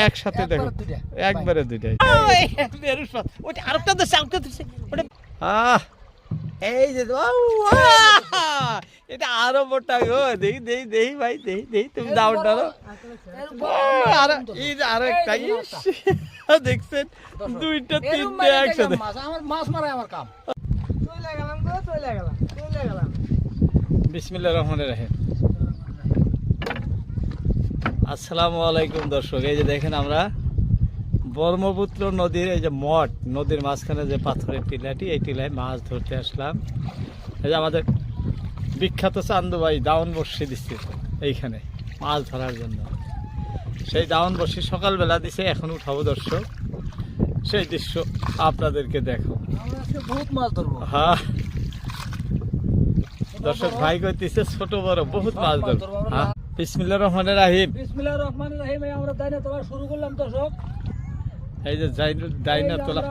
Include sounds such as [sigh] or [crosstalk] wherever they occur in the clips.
একসাথে দেখো। একবারে দুইটাই। ওটা আরেকটা দিচ্ছে আরেকটা দিচ্ছে ওটা আহ! এই যে এটা আরও মোটা গো দেই দেই দেই ভাই দেই দেই তুমি দাও ডালো আর এই যে আরও একটা দেখছেন? দুইটা তিনটে একসাথে। মাছ, আমার মাছ মারাই আমার কাম। চলে গেলাম গো চলে গেলাম চলে গেলাম। বিসমিল্লাহ রহমানের রাহিম। আসসালামু আলাইকুম দর্শক এই যে দেখেন আমরা ব্রহ্মপুত্র নদীর এই যে মঠ নদীর মাঝখানে যে পাথরের টিলাটি এই টিলায় মাছ ধরতে আসলাম। এই যে আমাদের বিখ্যাত চান্দুবাই দাউন বর্ষি দিচ্ছে এইখানে মাছ ধরার জন্য। সেই দাউন বর্ষি সকালবেলা দিছে এখন উঠাবো দর্শক। সেই দৃশ্য আপনাদেরকে দেখো। আমরা বহুত মাছ ধরবো। হ্যাঁ। দর্শক ভাই কইতেছে ছোট বড় বহুত মাছ ধর হ্যাঁ। বিসমিল্লাহ রহমানের রাহিম। বিসমিল্লাহির রহমানির রহিম আমরা দাইনা তোলা শুরু করলাম দর্শক। এই যে যে তোলা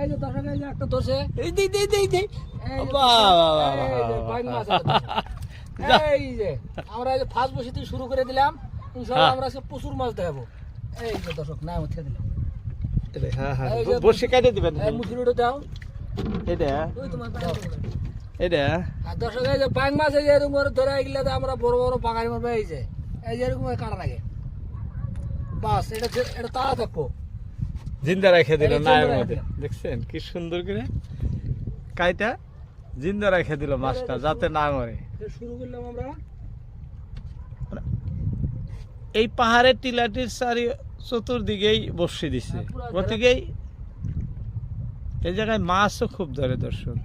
এই যে দর্শক এই যে একটা ধরছে। এই দেই দেই দেই দেই এই যে আমরা এই যে ফার্স্ট বসে থেকে শুরু করে দিলাম। ইনশাআল্লাহ হ্যাঁ। আমরা আজকে প্রচুর মাছ দেখাবো। এই যে দর্শক নাম উঠে দিলাম। হ্যাঁ হ্যাঁ বসে কাটে দিবেন। এই মুঠির দাও। এটা ওই তোমার। এটা? আর দর্শক এই যে বাইং মাছ এই যে এরকম করে ধরে এগুলা তো আমরা বড় বড় বাঙালি মারবে এই যে এই যে এরকম কাটা লাগে বাস এটা এটা তাড়া থাকব। জিন্দা রেখে দিল নায়ের মধ্যে। দেখছেন? কি সুন্দর করে। কাইটা জিন্দা রেখে দিল মাছটা যাতে না মরে। শুরু করলাম আমরা। এই পাহাড়ের টিলাটির চারি চতুর্দিকেই বসে দিছে। হ্যাঁ, গতিকেই এই জায়গায় মাছও খুব ধরে দর্শক।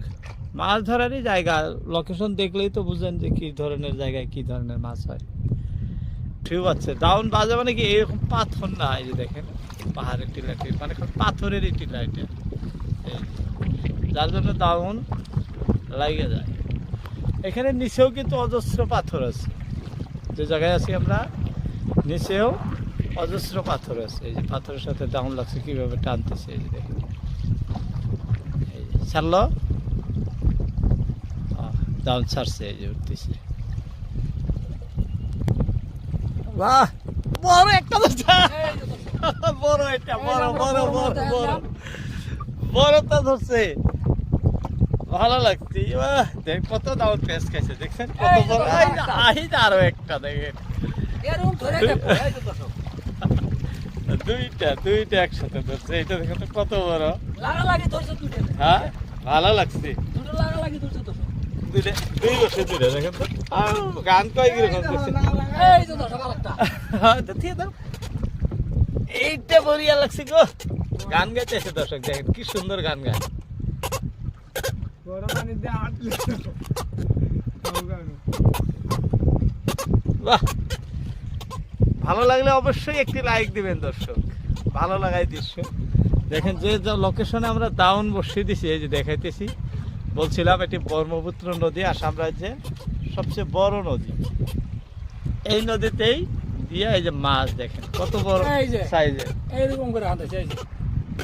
মাছ ধরারই জায়গা। লোকেশন দেখলেই তো বুঝেন যে কি ধরনের জায়গায় কি ধরনের মাছ হয়। ঠিক আছে দাউন বাজে মানে কি এরকম পাথর না, এই যে দেখেন, পাহাড়ের টিলাটি মানে পাথরেরই টিলা এটা যার জন্য দাউন লাগে যায়। এখানে নিচেও কিন্তু অজস্র পাথর আছে। যে জায়গায় আছি আমরা, নিচেও অজস্র পাথর আছে। এই যে পাথরের সাথে দাউন লাগছে, কীভাবে টানতেছে, এই যে দেখেন। ছাড়লো? দাউন ছাড়ছে এই যে উঠতেছে। বাহ বড় একটা ধরছে বড় এটা বড় বড় বড় বড়। বড়টা ধরছে। ভালো লাগছে। বাহ, দেখ কত দাউন পেস খাইছে দেখছেন? কত বড়। একটা। আরও একটা দেখেন। এরকম ধরে থাকব এই যে দর্শক দুইটা দুইটা একসাথে ধরছে। এটা দেখো তো কত বড়। লাগালাগি ধরছে দুইটাতে হ্যাঁ? ভালো লাগছে। দুটো ধরছে দুইটা দুই বসে দুইটা দেখেন তো। গান কয় করছে এই আরেকটা হ্যাঁ, তো দিয়ে দাও। এইটা বড়িয়া লাগছে গো। গান গাইতেছে দর্শক দেখেন কি সুন্দর গান গায়। বাহ! ভালো লাগলে অবশ্যই একটি লাইক দিবেন দর্শক। ভালো লাগাই দৃশ্য দেখেন যে লোকেশনে আমরা দাউন বসিয়ে দিছি এই যে দেখাইতেছি বলছিলাম এটি ব্রহ্মপুত্র নদী আসাম রাজ্যের সবচেয়ে বড় নদী। এই নদীতেই দিয়ে এই যে মাছ দেখেন কত বড়। সাইজের এইরকম করে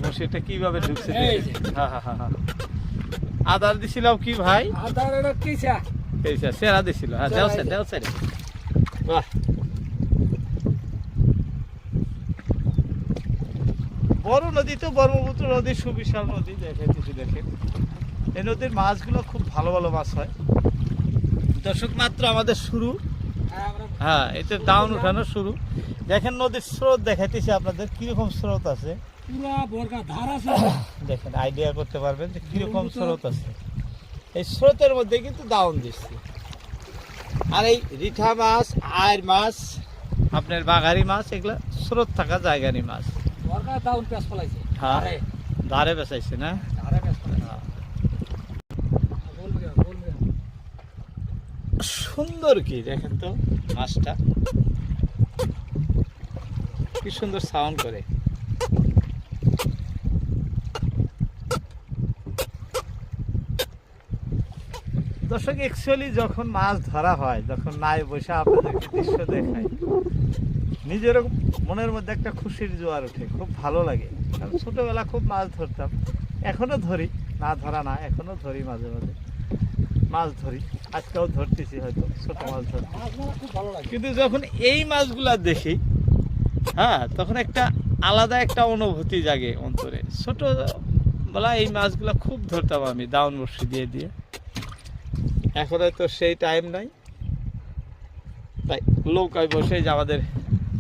বসিটা কীভাবে ঢুকছে। হ্যাঁ হ্যাঁ হ্যাঁ। আদার দিছিলাম কি ভাই? এটা এই সেরা দিছিল। হ্যাঁ দেওয়া দেওয়া বাহ। বড় নদী তো ব্রহ্মপুত্র নদী সুবিশাল নদী দেখাইতেছি দেখেন। এই নদীর মাছগুলো খুব ভালো ভালো মাছ হয়। দর্শক মাত্র আমাদের শুরু। হ্যাঁ এটা দাউন উঠানো শুরু। দেখেন নদীর স্রোত দেখাইতেছি আপনাদের কীরকম স্রোত আছে? দেখেন আইডিয়া করতে পারবেন যে কীরকম স্রোত আছে। এই স্রোতের মধ্যে কিন্তু দাউন দিচ্ছে। আর এই রিঠা মাছ আয়ের মাছ আপনার বাগারি মাছ এগুলো স্রোত থাকা জায়গারই মাছ। হ্যাঁ। ধারে, বেসাইছে না? হ্যাঁ। সুন্দর কি দেখেন তো মাছটা। কি সুন্দর সাউন্ড করে। দর্শক অ্যাকচুয়ালি যখন মাছ ধরা হয় যখন নাই বসে আপনাদেরকে দৃশ্য দেখায় নিজেরও মনের মধ্যে একটা খুশির জোয়ার ওঠে, খুব ভালো লাগে। কারণ ছোটবেলা খুব মাছ ধরতাম, এখনও ধরি, না ধরা না, এখনও ধরি মাঝে মাঝে। মাছ ধরি, আজকেও ধরতেছি হয়তো, ছোট মাছ ধরতে কিন্তু যখন এই মাছগুলা দেখি হ্যাঁ তখন একটা আলাদা একটা অনুভূতি জাগে অন্তরে। ছোট বলা এই মাছগুলো খুব ধরতাম আমি, দাউন বর্ষি দিয়ে দিয়ে। এখন হয়তো সেই টাইম নাই। তাই, নৌকায় বসে যে আমাদের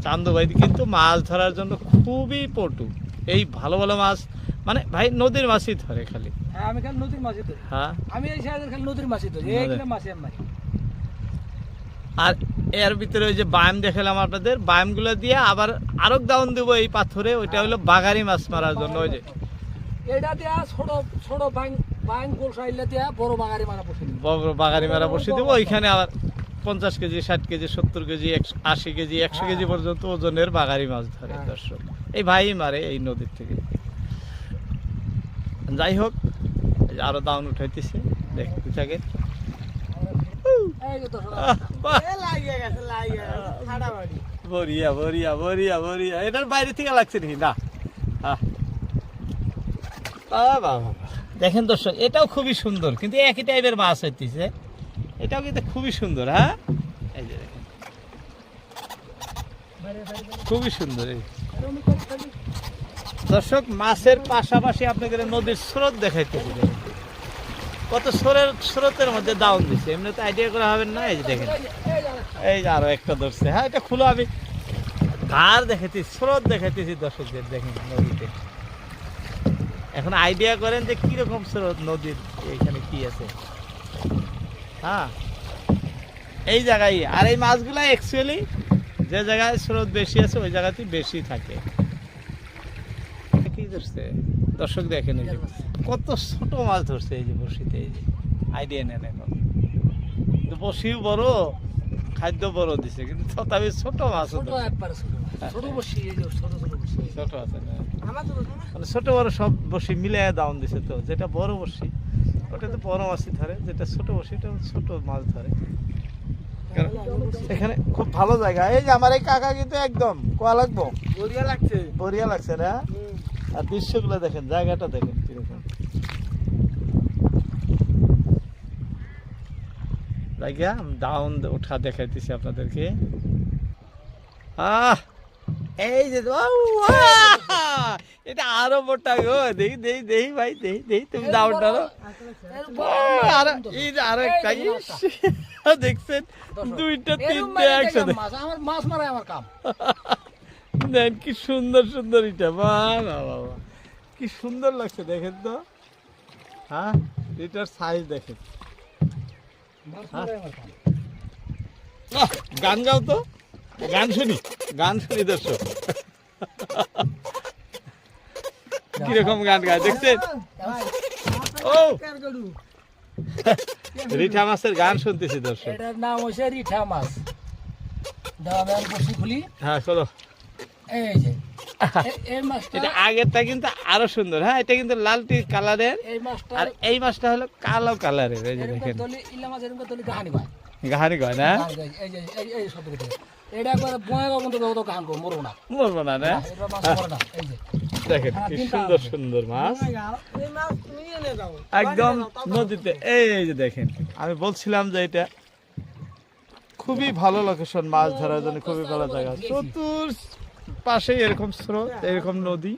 চান্দু ভাই কিন্তু মাছ ধরার জন্য খুবই পটু। এই ভালো ভালো মাছ মানে ভাই নদীর মাছই ধরে খালি। হ্যাঁ আমি খালি নদীর মাছই ধরি। হ্যাঁ? আমি এই সাইডের খালি নদীর মাছই ধরি এইগুলো মাছই আমি আর এর ভিতরে ওই যে বায়াম দেখালাম আপনাদের বায়ামগুলো দিয়ে আবার আরও দাউন দেবো এই পাথরে ওইটা হলো বাগারি মাছ মারার জন্য ওই যে। এটা দিয়া ছোট ছোট বাং বাং গোল সাইলে দিয়া বড় বাঙালি মারা বসে। বড় বাগারি মারা বসিয়ে দেবো ওইখানে আবার পঞ্চাশ কেজি ষাট কেজি সত্তর কেজি আশি কেজি একশো কেজি পর্যন্ত ওজনের বাগারি মাছ ধরে হ্যাঁ। দর্শক। এই ভাই মারে এই নদীর থেকে। যাই হোক আরও দাউন উঠাইতেছে। দেখতে থাকে এই যে দর্শক, বরিয়া বরিয়া বরিয়া বরিয়া এটার বাইরে থেকে লাগছে নাকি? না। দেখেন দর্শক এটাও খুবই সুন্দর কিন্তু একই টাইপের মাছ হইতেছে। এটাও কিন্তু খুবই সুন্দর হ্যাঁ? এই যে দেখেন। খুবই সুন্দর, এই। দর্শক, মাছের পাশাপাশি আপনাদের নদীর স্রোত দেখাইতেছে দেখেন। কত স্রোতের স্রোতের মধ্যে দাউন দিচ্ছে এমনি তো আইডিয়া করা হবে না, এই যে দেখেন। এই যে- আরও একটা ধরছে হ্যাঁ এটা খুলো, আমি ধার দেখাইতেছি, স্রোত দেখাইতেছি দর্শকদের, দেখেন, নদীতে। এখন আইডিয়া করেন যে কীরকম স্রোত, নদীর এখানে কি আছে। হ্যাঁ। এই জায়গায় আর এই মাছগুলা অ্যাকচুয়ালি যে জায়গায় স্রোত বেশি আছে ওই জায়গাতেই বেশি থাকে। কি ধরছে? দর্শক দেখেন এই যে কত ছোট মাছ ধরছে এই যে বসিতে এই যে। আইডিয়া নেন এখন। বসিও বড় খাদ্য বড় দিছে কিন্তু তথাপি ছোট মাছ ছোট একবারে ছোট ছোট বসি এই যে ছোট ছোট বসি ছোট আছে না। মানে ছোট বড় সব বসি মিলিয়ে দাম দিছে তো যেটা বড় বসি ওটা তো বড় মাছই ধরে যেটা ছোট বসি ওটা ছোট মাছ ধরে। এখানে খুব ভালো জায়গা। এই যে আমার এই কাকা কিন্তু একদম কোয়া লাগবো? বড়িয়া লাগছে। বড়িয়া লাগছে না? আর দৃশ্যগুলো দেখেন জায়গাটা দেখেন কীরকম। জায়গা ডাউন ওঠা দেখাইতেছি আপনাদেরকে। আহ! এই যে! এটা আরও মোটা গো দেখি দেখি দেখি ভাই দেখি দেখি তুমি দাও ডালো আর একটা [laughs] দেখছেন দুইটা তিনটে একসাথে। মাছ আমার মাছ মারাই আমার কাম। [laughs] দেন কি সুন্দর সুন্দর এটা বাহ বাহ। কি সুন্দর লাগছে দেখেন তো। হ্যাঁ এটার সাইজ দেখেন। গান গাও তো গান শুনি। গান শুনি দর্শক। কীরকম গান গায় দেখছেন? ও! রিঠা মাছের গান শুনতেছি দর্শক। এটার নাম হচ্ছে রিঠা মাছ। দাও আমি বসি খুলি। হ্যাঁ চলো। এই যে এটা আগেরটা কিন্তু আরও সুন্দর হ্যাঁ এটা কিন্তু লালটি কালারের। এই আর এই মাছটা হলো কালো কালারের এই যে দেখেন। কয়? না? এই যে এই এটা একবার বয় পর্যন্ত তো কাহান করব মরবো না। মরবো না না? এটা মাছ মরে না এই যে। দেখেন কি সুন্দর সুন্দর মাছ। একদম নদীতে। এই এই যে দেখেন আমি বলছিলাম যে এটা খুবই ভালো লোকেশন মাছ ধরার জন্য খুবই ভালো জায়গা। চতুর পাশে এরকম স্রোত এরকম নদী।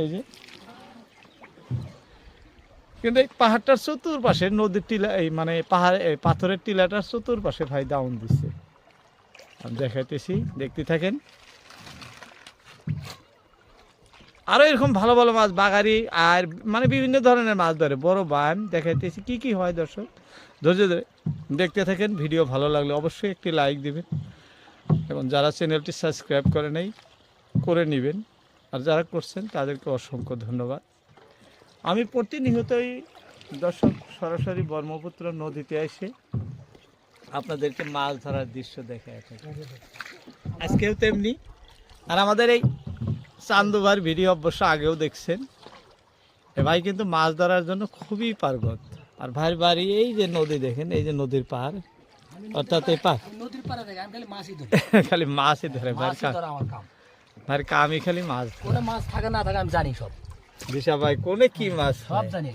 এই যে। কিন্তু এই পাহাড়টার চতুর পাশে নদীর টিলা এই মানে পাহাড় এই পাথরের টিলাটার চতুর পাশে ভাই ডাউন দিচ্ছে আমি দেখাইতেছি, দেখতে থাকেন। আরও এরকম ভালো ভালো মাছ, বাগারি আর মানে বিভিন্ন ধরনের মাছ ধরে, বড় বান, দেখাইতেছি। কি কি হয় দর্শক? ধৈর্য ধরে দেখতে থাকেন, ভিডিও ভালো লাগলে অবশ্যই একটি লাইক দিবেন এবং যারা চ্যানেলটি সাবস্ক্রাইব করে নেই, করে নেবেন। আর যারা করছেন, তাদেরকে অসংখ্য ধন্যবাদ। আমি প্রতিনিয়তই দর্শক সরাসরি ব্রহ্মপুত্র নদীতে এসে আপনাদেরকে মাছ ধরার দৃশ্য দেখায় থাকি আজকেও তেমনি। আর আমাদের এই চান্দুবার ভিডিও অবশ্য আগেও দেখছেন। এ ভাই কিন্তু মাছ ধরার জন্য খুবই পারগত আর ভাইয়ের বাড়ি এই যে নদী দেখেন এই যে নদীর পাহাড় অর্থাৎ এই পাহাড় খালি মাছই ধরি। [laughs] ভাইয়ের কামই খালি মাছ ধরে। মাছ থাকে না থাকে আমি জানি সব। দিশা ভাই কোনে কি মাছ সব? জানি।